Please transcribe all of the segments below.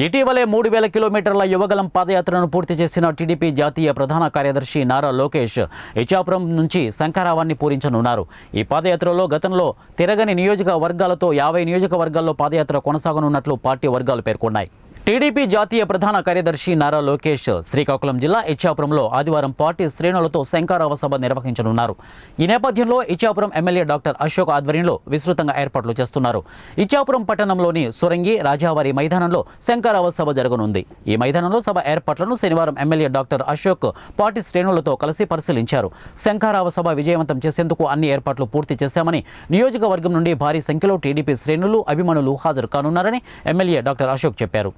ఇటీవలే మూడు వేల కిలోమీటర్ల యువగలం పాదయాత్రను పూర్తి చేసిన టీడీపీ జాతీయ ప్రధాన కార్యదర్శి నారా లోకేష్ ఇచాపురం నుంచి శంకారావాన్ని పూరించనున్నారు. ఈ పాదయాత్రలో గతంలో తిరగని నియోజకవర్గాలతో యాభై నియోజకవర్గాల్లో పాదయాత్ర కొనసాగనున్నట్లు పార్టీ వర్గాలు పేర్కొన్నాయి. టీడీపీ జాతీయ ప్రధాన కార్యదర్శి నారా లోకేష్ శ్రీకాకుళం జిల్లా ఇచ్చాపురంలో ఆదివారం పార్టీ శ్రేణులతో శంకారావ సభ నిర్వహించనున్నారు. ఈ నేపథ్యంలో ఇచ్చాపురం ఎమ్మెల్యే డాక్టర్ అశోక్ ఆధ్వర్యంలో విస్తృతంగా ఏర్పాట్లు చేస్తున్నారు. ఇచ్చాపురం పట్టణంలోని సురంగి రాజావారి మైదానంలో శంకారావ సభ జరగనుంది. ఈ మైదానంలో సభ ఏర్పాట్లను శనివారం ఎమ్మెల్యే డాక్టర్ అశోక్ పార్టీ శ్రేణులతో కలిసి పరిశీలించారు. శంకారావ సభ విజయవంతం చేసేందుకు అన్ని ఏర్పాట్లు పూర్తి చేశామని నియోజకవర్గం నుండి భారీ సంఖ్యలో టీడీపీ శ్రేణులు అభిమానులు హాజరు కానున్నారని ఎమ్మెల్యే డాక్టర్ అశోక్ చెప్పారు.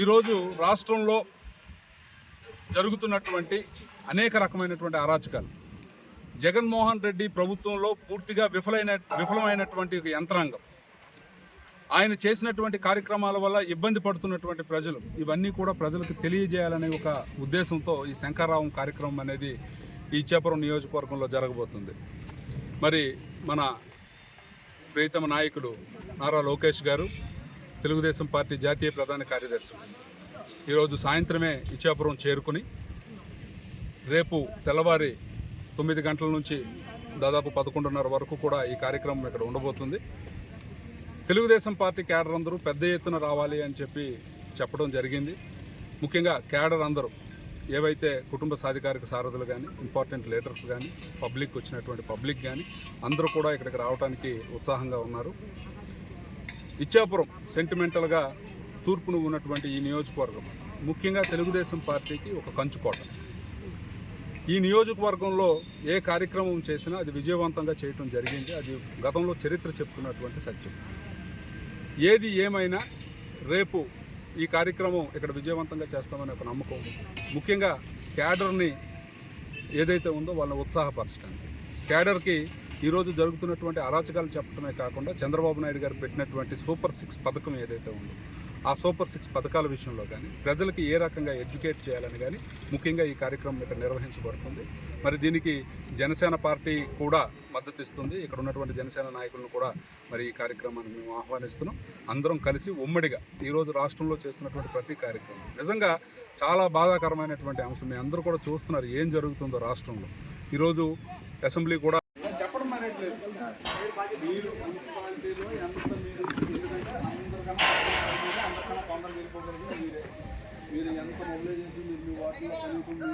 ఈరోజు రాష్ట్రంలో జరుగుతున్నటువంటి అనేక రకమైనటువంటి అరాచకాలు. జగన్మోహన్ రెడ్డి ప్రభుత్వంలో పూర్తిగా విఫలైన విఫలమైనటువంటి ఒక యంత్రాంగం. ఆయన చేసినటువంటి కార్యక్రమాల వల్ల ఇబ్బంది పడుతున్నటువంటి ప్రజలు ఇవన్నీ కూడా ప్రజలకు తెలియజేయాలనే ఒక ఉద్దేశంతో ఈ శంకరరావం కార్యక్రమం అనేది ఈ ఇచ్చాపురం నియోజకవర్గంలో జరగబోతుంది. మరి మన ప్రీతమ నాయకుడు నారా లోకేష్ గారు తెలుగుదేశం పార్టీ జాతీయ ప్రధాన కార్యదర్శి. ఈరోజు సాయంత్రమే ఇచ్చాపురం చేరుకుని రేపు తెల్లవారి తొమ్మిది గంటల నుంచి దాదాపు పదకొండున్నర వరకు కూడా ఈ కార్యక్రమం ఇక్కడ ఉండబోతుంది. తెలుగుదేశం పార్టీ క్యాడర్ అందరూ పెద్ద ఎత్తున రావాలి అని చెప్పి చెప్పడం జరిగింది. ముఖ్యంగా క్యాడర్ అందరూ ఏవైతే కుటుంబ సాధికారిక సారథులు కానీ ఇంపార్టెంట్ లీడర్స్ కానీ పబ్లిక్ వచ్చినటువంటి పబ్లిక్ కానీ అందరూ కూడా ఇక్కడికి రావడానికి ఉత్సాహంగా ఉన్నారు. ఇచ్చాపురం సెంటిమెంటల్గా తూర్పును ఉన్నటువంటి ఈ నియోజకవర్గం. ముఖ్యంగా తెలుగుదేశం పార్టీకి ఒక కంచుకోట. ఈ నియోజకవర్గంలో ఏ కార్యక్రమం చేసినా అది విజయవంతంగా చేయటం జరిగింది. అది గతంలో చరిత్ర చెప్తున్నటువంటి సత్యం. ఏది ఏమైనా రేపు ఈ కార్యక్రమం ఇక్కడ విజయవంతంగా చేస్తామని ఒక నమ్మకం ముఖ్యంగా క్యాడర్ని ఏదైతే ఉందో వాళ్ళని ఉత్సాహపరచడానికి. క్యాడర్కి ఈరోజు జరుగుతున్నటువంటి అరాచకాలు చెప్పడమే కాకుండా చంద్రబాబు నాయుడు గారు పెట్టినటువంటి సూపర్ సిక్స్ పథకం ఏదైతే ఉందో ఆ సూపర్ సిక్స్ పథకాల విషయంలో కానీ ప్రజలకి ఏ రకంగా ఎడ్యుకేట్ చేయాలని కానీ ముఖ్యంగా ఈ కార్యక్రమం ఇక్కడ నిర్వహించబడుతుంది. మరి దీనికి జనసేన పార్టీ కూడా మద్దతు ఇస్తుంది. ఇక్కడ ఉన్నటువంటి జనసేన నాయకులను కూడా మరి ఈ కార్యక్రమాన్ని మేము ఆహ్వానిస్తున్నాం. అందరం కలిసి ఉమ్మడిగా ఈరోజు రాష్ట్రంలో చేస్తున్నటువంటి ప్రతి కార్యక్రమం. నిజంగా చాలా బాధాకరమైనటువంటి అంశం. మీ అందరూ కూడా చూస్తున్నారు ఏం జరుగుతుందో రాష్ట్రంలో. ఈరోజు అసెంబ్లీ కూడా లేదు మీరు మున్సిపాలిటీలో ఎంత మీరు ఎందుకంటే అందరికన్నా అందరికన్నా తొందరగా మీరు ఎంత చేసి మీరు మీ వాటిలో